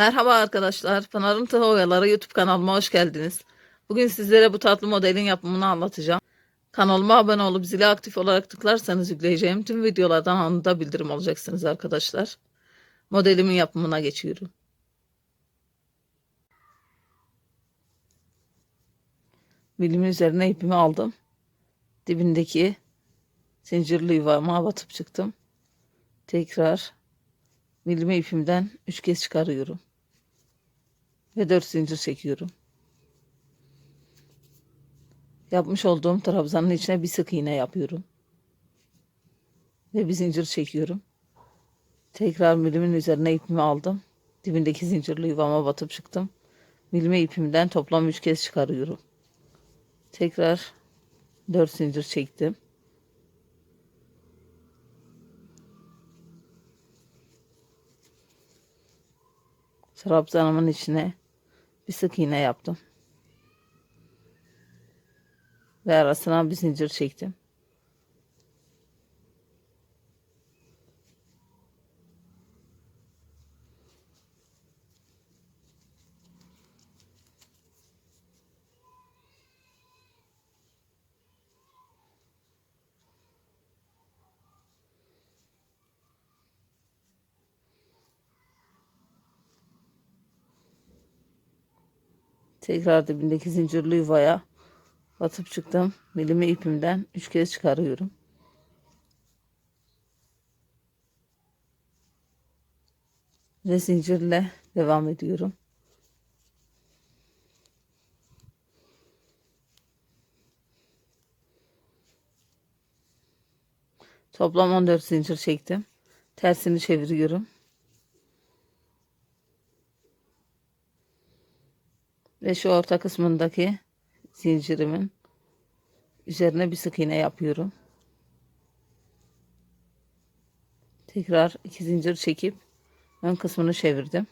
Merhaba arkadaşlar. Pınar'ın Tığ Oyaları YouTube kanalıma hoş geldiniz. Bugün sizlere bu tatlı modelin yapımını anlatacağım. Kanalıma abone olup zili aktif olarak tıklarsanız yükleyeceğim tüm videolardan anında bildirim alacaksınız arkadaşlar. Modelimin yapımına geçiyorum. Bilimin üzerine ipimi aldım. Dibindeki zincirli yuvama batıp çıktım. Tekrar milime ipimden 3 kez çıkarıyorum. Ve 4 zincir çekiyorum. Yapmış olduğum trabzanın içine bir sık iğne yapıyorum. Ve bir zincir çekiyorum. Tekrar milimin üzerine ipimi aldım. Dibindeki zincirli yuvama batıp çıktım. Milime ipimden toplam 3 kez çıkarıyorum. Tekrar 4 zincir çektim. Trabzanımın içine bir sık iğne yaptım. Ve arasına bir zincir çektim. Tekrar dibindeki zincirli yuvaya batıp çıktım. Milimi ipimden 3 kez çıkarıyorum. Ve zincirle devam ediyorum. Toplam 14 zincir çektim. Tersini çeviriyorum. Ve şu orta kısmındaki zincirimin üzerine bir sık iğne yapıyorum. Tekrar iki zincir çekip ön kısmını çevirdim.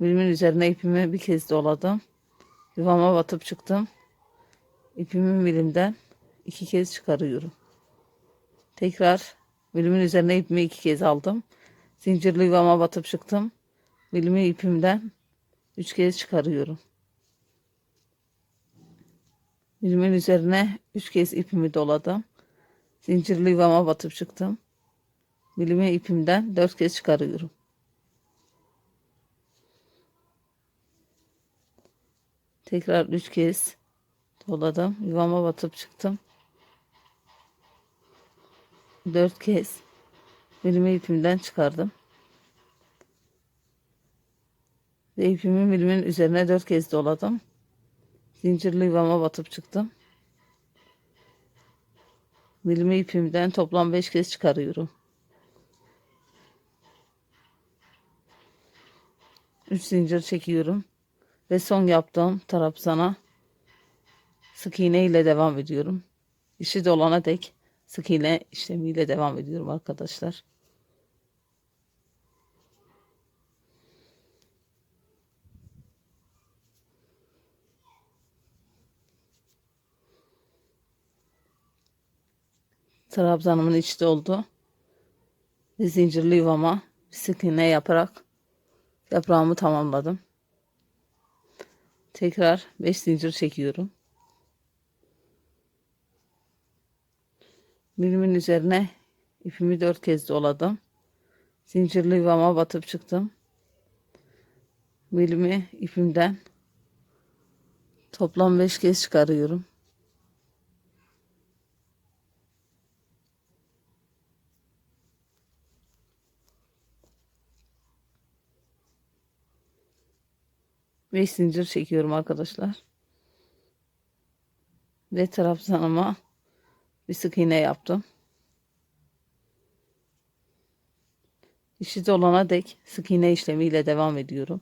Bilimin üzerine ipimi bir kez doladım. Yuvama batıp çıktım. İpimi bilimden iki kez çıkarıyorum. Tekrar bilimin üzerine ipimi iki kez aldım. Zincirli yuvama batıp çıktım. Bilimi ipimden üç kez çıkarıyorum. Bilimin üzerine üç kez ipimi doladım. Zincirli yuvama batıp çıktım. Bilimi ipimden dört kez çıkarıyorum. Tekrar üç kez doladım. Yuvama batıp çıktım. Dört kez bilimi ipimden çıkardım. Ve ipimi bilimin üzerine dört kez doladım. Zincirli yuvama batıp çıktım. Bilimi ipimden toplam beş kez çıkarıyorum. Üç zincir çekiyorum. Ve son yaptığım trabzana sık iğne ile devam ediyorum. İşi dolana dek sık iğne işlemiyle devam ediyorum arkadaşlar. Trabzanımın içi doldu. Zincirli yuvama sık yaparak yaprağımı tamamladım. Tekrar 5 zincir çekiyorum. Bilimin üzerine ipimi 4 kez doladım. Zincirli yuvama batıp çıktım. Bilimi ipimden toplam 5 kez çıkarıyorum. Beş zincir çekiyorum arkadaşlar. Ve trabzanıma bir sık iğne yaptım. İşi dolana dek sık iğne işlemiyle devam ediyorum.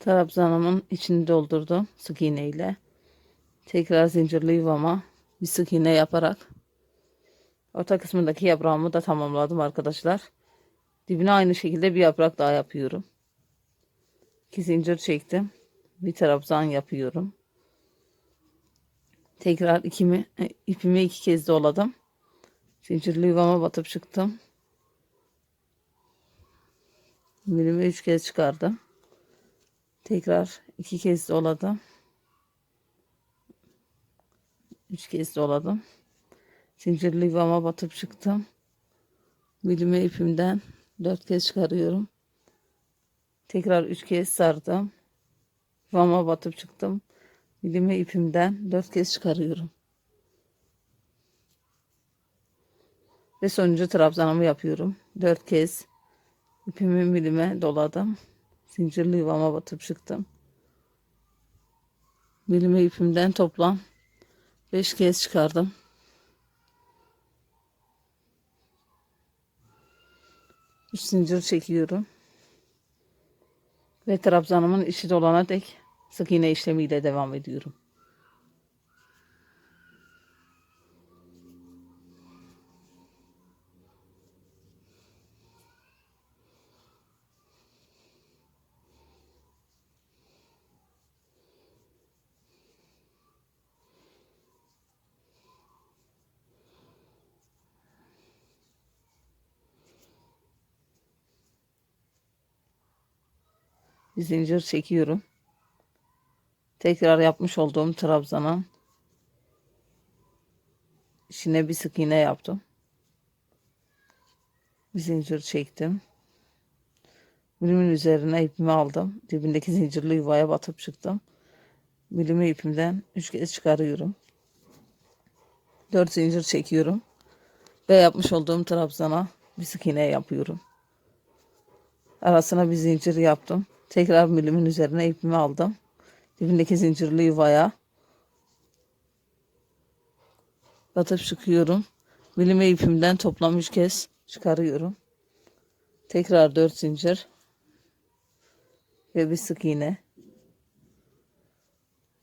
Trabzanımın içini doldurdum sık iğne ile. Tekrar zincirli yuvama bir sık iğne yaparak orta kısmındaki yaprağımı da tamamladım arkadaşlar. Dibine aynı şekilde bir yaprak daha yapıyorum. İki zincir çektim. Bir trabzan yapıyorum. Tekrar ikimi, e, ipimi iki kez doladım. Zincirli yuvama batıp çıktım. Milimi üç kez çıkardım. Tekrar iki kez doladım. Üç kez doladım. Zincirli yuvama batıp çıktım. Milimi ipimden dört kez çıkarıyorum. Tekrar üç kez sardım. Yuvama batıp çıktım. Milimi ipimden dört kez çıkarıyorum. Ve sonuncu trabzanımı yapıyorum. Dört kez ipimi milime doladım. Zincirli yuvama batıp çıktım. Milimi ipimden toplam beş kez çıkardım. Üç zincir çekiyorum. Ve trabzanımın işi dolana dek sık iğne işlemiyle devam ediyorum. Bir zincir çekiyorum. Tekrar yapmış olduğum trabzanın içine bir sık iğne yaptım. Bir zincir çektim. Bilimin üzerine ipimi aldım. Dibindeki zincirli yuvaya batıp çıktım. Bilimi ipimden 3 kez çıkarıyorum. 4 zincir çekiyorum. Ve yapmış olduğum trabzana bir sık iğne yapıyorum. Arasına bir zincir yaptım. Tekrar milimin üzerine ipimi aldım. Dibindeki zincirli yuvaya batıp çıkıyorum. Milime ipimden toplam 3 kez çıkarıyorum. Tekrar 4 zincir ve bir sık iğne.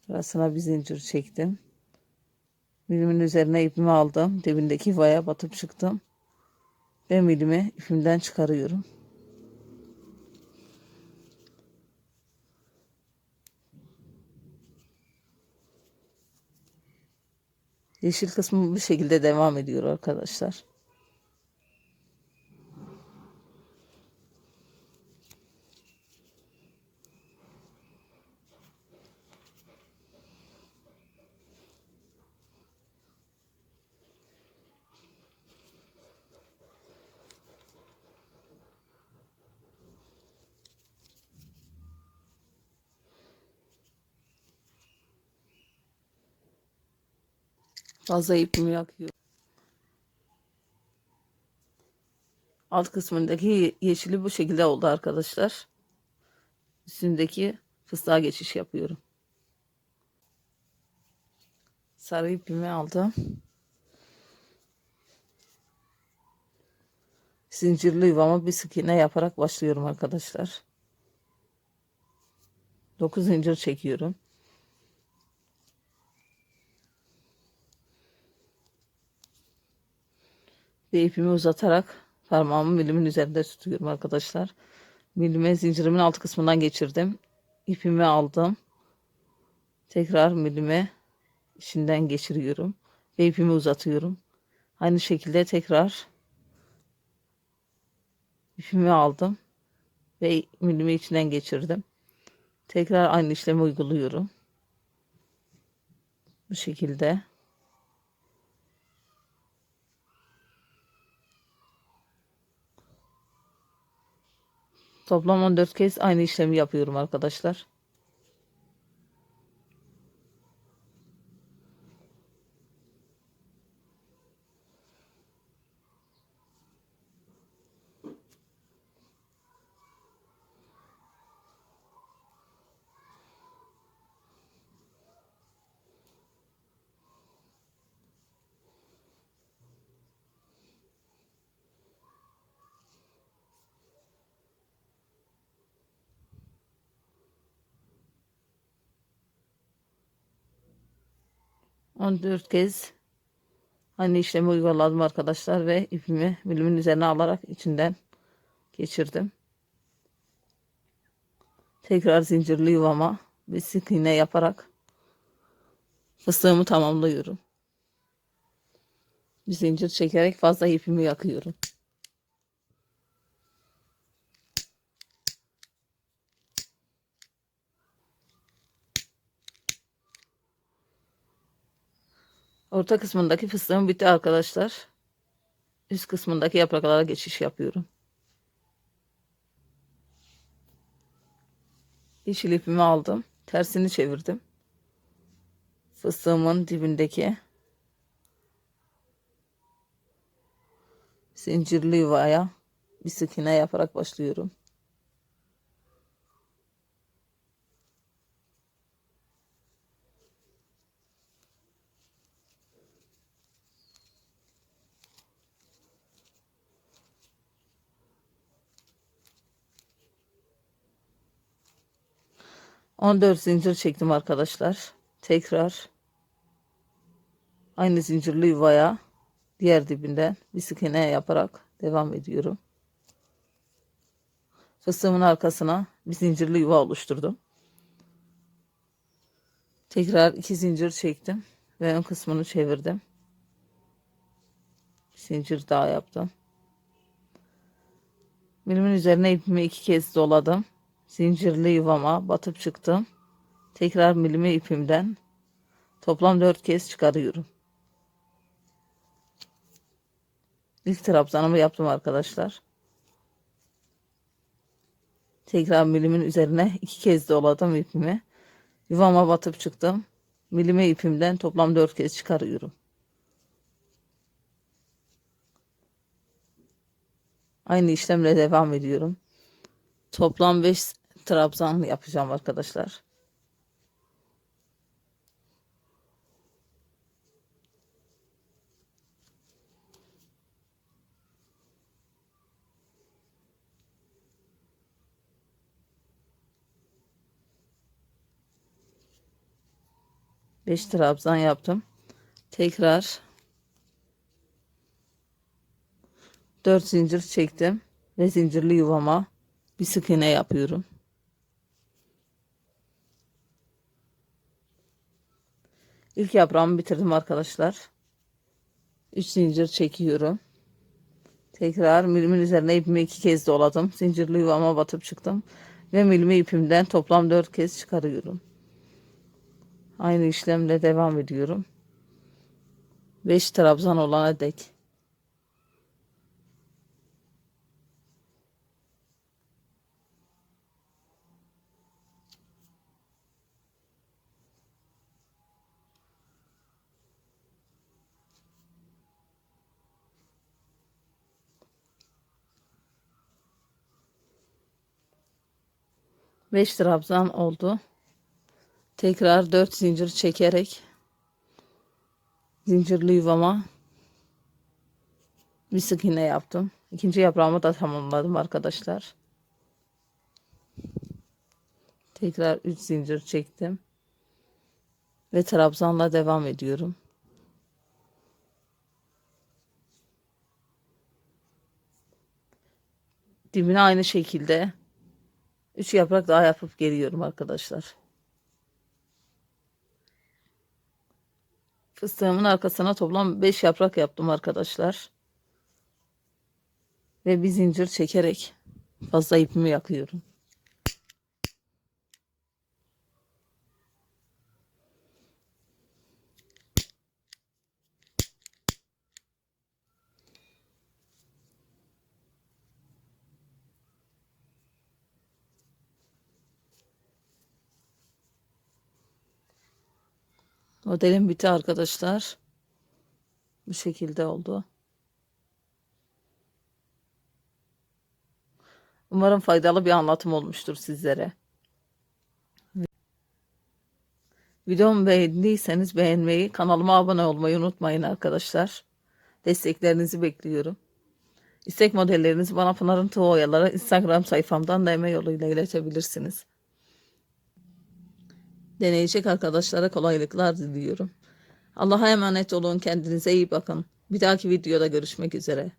Arasına bir zincir çektim. Milimin üzerine ipimi aldım. Dibindeki yuvaya batıp çıktım. Ve milimi ipimden çıkarıyorum. Yeşil kısmı bu şekilde devam ediyor arkadaşlar. Fazla ipimi yakıyor. Alt kısmındaki yeşili bu şekilde oldu arkadaşlar. Üstündeki fıstığa geçiş yapıyorum. Sarı ipimi aldım. Zincirli yuvama bir sık iğne yaparak başlıyorum arkadaşlar. 9 zincir çekiyorum. Ve ipimi uzatarak parmağımı milimin üzerinde tutuyorum arkadaşlar. Milime zincirimin alt kısmından geçirdim. İpimi aldım. Tekrar milime içinden geçiriyorum. Ve ipimi uzatıyorum. Aynı şekilde tekrar ipimi aldım. Ve milimi içinden geçirdim. Tekrar aynı işlemi uyguluyorum. Bu şekilde. Toplam 14 kez aynı işlemi yapıyorum arkadaşlar. On dört kez aynı işlemi uyguladım arkadaşlar ve ipimi milimin üzerine alarak içinden geçirdim. Tekrar zincirli yuvama bir sık iğne yaparak fıstığımı tamamlıyorum. Bir zincir çekerek fazla ipimi yakıyorum. Orta kısmındaki fıstığım bitti arkadaşlar. Üst kısmındaki yapraklara geçiş yapıyorum. Yeşil ipimi aldım. Tersini çevirdim. Fıstığımın dibindeki zincirli yuvaya bir sık iğne yaparak başlıyorum. On dört zincir çektim arkadaşlar. Tekrar aynı zincirli yuvaya diğer dibinden bir sık yaparak devam ediyorum. Fıstığımın arkasına bir zincirli yuva oluşturdum. Tekrar iki zincir çektim ve ön kısmını çevirdim. Bir zincir daha yaptım. Bilimin üzerine ipimi iki kez doladım. Zincirli yuvama batıp çıktım. Tekrar milimi ipimden toplam dört kez çıkarıyorum. İlk trabzanımı yaptım arkadaşlar. Tekrar milimin üzerine iki kez doladım ipimi. Yuvama batıp çıktım. Milime ipimden toplam dört kez çıkarıyorum. Aynı işlemle devam ediyorum. Toplam 5 trabzan yapacağım arkadaşlar. Beş trabzan yaptım. Tekrar 4 zincir çektim ve zincirli yuvama bir sık iğne yapıyorum. İlk yaprağımı bitirdim arkadaşlar. 3 zincir çekiyorum. Tekrar milimin üzerine ipimi iki kez doladım. Zincirli yuvama batıp çıktım. Ve milimi ipimden toplam 4 kez çıkarıyorum. Aynı işlemle devam ediyorum. 5 trabzan olana dek. Beş trabzan oldu. Tekrar 4 zincir çekerek zincirli yuvama bir sık iğne yaptım. İkinci yaprağımı da tamamladım arkadaşlar. Tekrar 3 zincir çektim. Ve trabzanla devam ediyorum. Dibine aynı şekilde 3 yaprak daha yapıp geliyorum arkadaşlar. Fıstığımın arkasına toplam 5 yaprak yaptım arkadaşlar. Ve bir zincir çekerek fazla ipimi yakıyorum. Modelim bitti arkadaşlar. Bu şekilde oldu. Umarım faydalı bir anlatım olmuştur sizlere. Videomu beğendiyseniz beğenmeyi, kanalıma abone olmayı unutmayın arkadaşlar. Desteklerinizi bekliyorum. İstek modellerinizi bana Pınar'ın Tığ Oyaları Instagram sayfamdan DM yoluyla iletebilirsiniz. Deneyecek arkadaşlara kolaylıklar diliyorum. Allah'a emanet olun. Kendinize iyi bakın. Bir dahaki videoda görüşmek üzere.